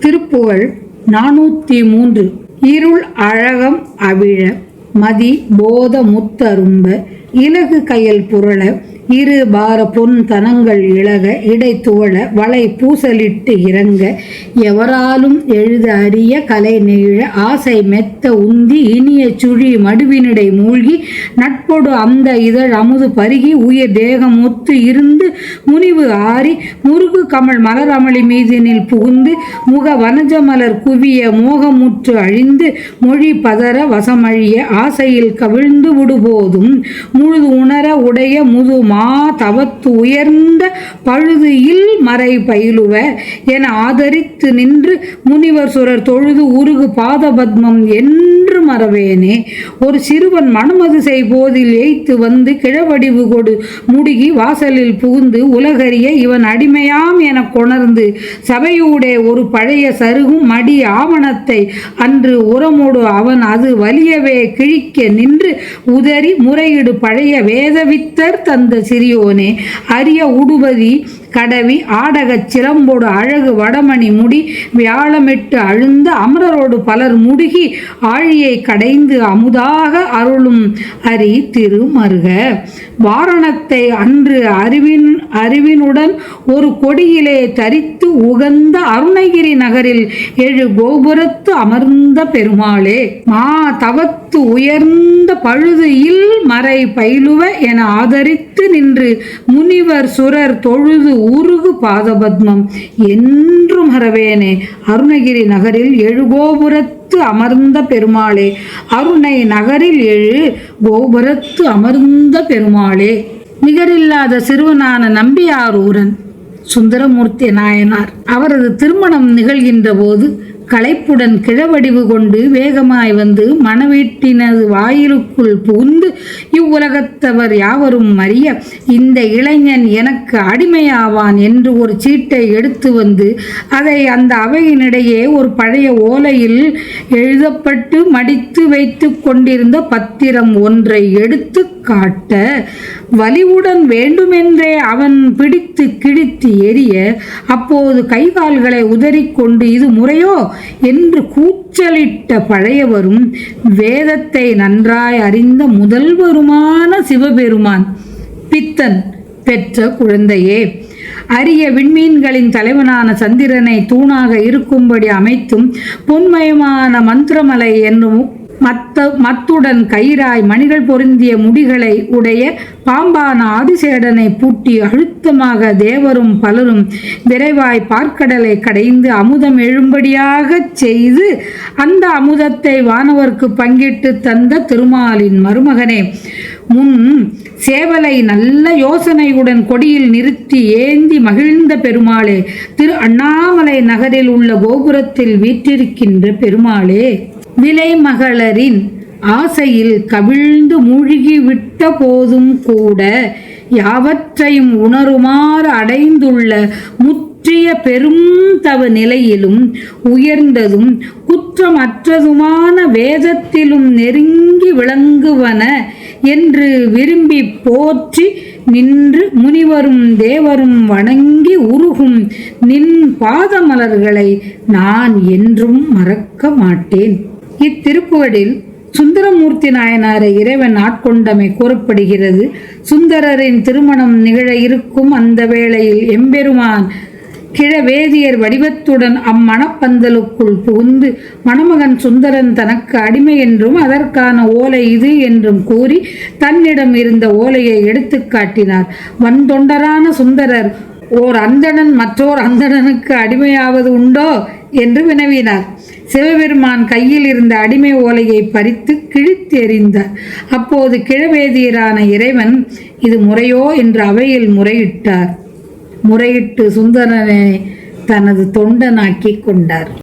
திருப்புகழ் நானூற்றி மூன்று இருள் அழகம் அவிழ மதி போத முத்தரும்ப இலகு கையல் புரள இரு பார பொன் தனங்கள் இழக இடை துவள வளை பூசலிட்டு இறங்க எவராலும் எழுத அறிய கலை நெகிழ ஆசை மெத்த உந்தி இனிய சுழி மடுவினிடை மூழ்கி நட்பொடு அந்த இதழ் அமுது பருகி உயிர் தேகம் ஒத்து இருந்து முனிவு ஆறி முருகு கமல் மலர் அமளி மீதினில் புகுந்து முக வனஜ மலர் குவிய மோகமுற்று அழிந்து மொழி பதற வசமழிய ஆசையில் கவிழ்ந்து விடுபோதும் முழுது உணர உடைய முது மா தவத்து உயர்ந்த பழுது இல் மறை பயிலுவ என ஆதரித்து நின்று முனிவர் சுரர் தொழுது உருகு பாதபத்மம் என்று மறவேனே. ஒரு சிறுவன் மனமது செய்போதில் எய்த்து வந்து கிழவடிவு கொடு முடுகி வாசலில் புகுந்து உலகறிய இவன் அடிமையாம் என கொணர்ந்து சபையூடே ஒரு பழைய சருகும் மடி ஆவணத்தை அன்று உரமோடு அவன் அது வலியவே கிழிக்க நின்று உதறி முறையிடு பழைய வேதவித்தர் தந்த சிறியோனே அரிய உடுபதி கடவி ஆடகச் சிலம்போடு அழகு வடமணி முடி வியாழமிட்டு அழுந்த அமரரோடு பலர் முடுகி ஆழியை கடைந்து அமுதாக அருளும் அரி திருமருக. வாரணத்தை அன்று அறிவின் அறிவினுடன் ஒரு கொடியிலே தரித்து உகந்த அருணகிரி நகரில் எழு கோபுரத்து அமர்ந்த பெருமாளே மா தவத்து உயர்ந்த பழுது இல் மறை பயிலுவ என ஆதரித்து நின்று முனிவர் சுரர் தொழுது உருகு பாதபத்மம். என்றும் மறவேனே அருணகிரி நகரில் எழுகோபுரத்து அமர்ந்த பெருமாளே அருணை நகரில் எழு கோபுரத்து அமர்ந்த பெருமாளே. நிகரில்லாத சிறுவனான நம்பியாரூரன் சுந்தரமூர்த்தி நாயனார் அவரது திருமணம் நிகழ்கின்ற போது களைப்புடன் கிழவடிவு கொண்டு வேகமாய் வந்து மணவீட்டினது வாயிலுக்குள் புகுந்து இவ்வுலகத்தவர் யாவரும் அறிய இந்த இளைஞன் எனக்கு அடிமையாவான் என்று ஒரு சீட்டை எடுத்து வந்து அதை அந்த அவையினிடையே ஒரு பழைய ஓலையில் எழுதப்பட்டு மடித்து வைத்து கொண்டிருந்த பத்திரம் ஒன்றை எடுத்து காட்ட வலிவுடன் வேண்டுமென்றே அவன் பிடித்து கிழித்து எரிய அப்போது கைகால்களை உதறிக்கொண்டு இது முறையோ? என்று கூச்சலிட்ட பழையவரும் வேதத்தை நன்றாய் அறிந்த முதல்வருமான சிவபெருமான் பித்தன் பெற்ற குழந்தையே. அரிய விண்மீன்களின் தலைவனான சந்திரனை தூணாக இருக்கும்படி அமைத்தும் பொன்மயமான மந்திரமலை என்னும் மத்த மத்துடன் கயிறாய் மணிகள் பொருந்திய முடிகளை உடைய பாம்பான ஆதிசேடனை பூட்டி அழுத்தமாக தேவரும் பலரும் விரைவாய் பார்க்கடலை கடைந்து அமுதம் எழும்படியாகச் செய்து அந்த அமுதத்தை வானவர்க்கு பங்கிட்டு தந்த திருமாலின் மருமகனே முன் சேவலை நல்ல யோசனையுடன் கொடியில் நிறுத்தி ஏந்தி மகிழ்ந்த பெருமாளே திரு அண்ணாமலை நகரில் உள்ள கோபுரத்தில் வீற்றிருக்கின்ற பெருமாளே. விலைமகளரின் ஆசையில் கவிழ்ந்து மூழ்கி விட்ட போதும் கூட யாவற்றையும் உணருமாறு அடைந்துள்ள முற்றிய பெரும் தவ நிலையிலும் உயர்ந்ததும் குற்றமற்றதுமான வேதத்திலும் நெருங்கி விளங்குவன என்று விரும்பி போற்றி நின்று முனிவரும் தேவரும் வணங்கி உருகும் நின் பாதமலர்களை நான் என்றும் மறக்க மாட்டேன். இத்திருப்புகளில் சுந்தரமூர்த்தி நாயனாரை இறைவன் ஆட்கொண்டமை கூறப்படுகிறது. சுந்தரரின் திருமணம் நிகழ இருக்கும் அந்த வேளையில் எம்பெருமான் கிழவேதியர் வடிவத்துடன் அம்மணப்பந்தலுக்குள் புகுந்து மணமகன் சுந்தரன் தனக்கு அடிமை என்றும் அதற்கான ஓலை இது என்றும் கூறி தன்னிடம் இருந்த ஓலையை எடுத்து காட்டினார். வன்தொண்டரான சுந்தரர் ஓர் அந்தணன் மற்றோர் அந்தணனுக்கு அடிமையாவது உண்டோ என்று வினவினார். சிவபெருமான் கையில் இருந்த அடிமை ஓலையை பறித்து கிழித்து எறிந்தார். அப்போது கிழவேதியரான இறைவன் இது முறையோ? என்று அவையில் முறையிட்டார். முறையிட்டு சுந்தரனை தனது தொண்டனாக்கி கொண்டார்.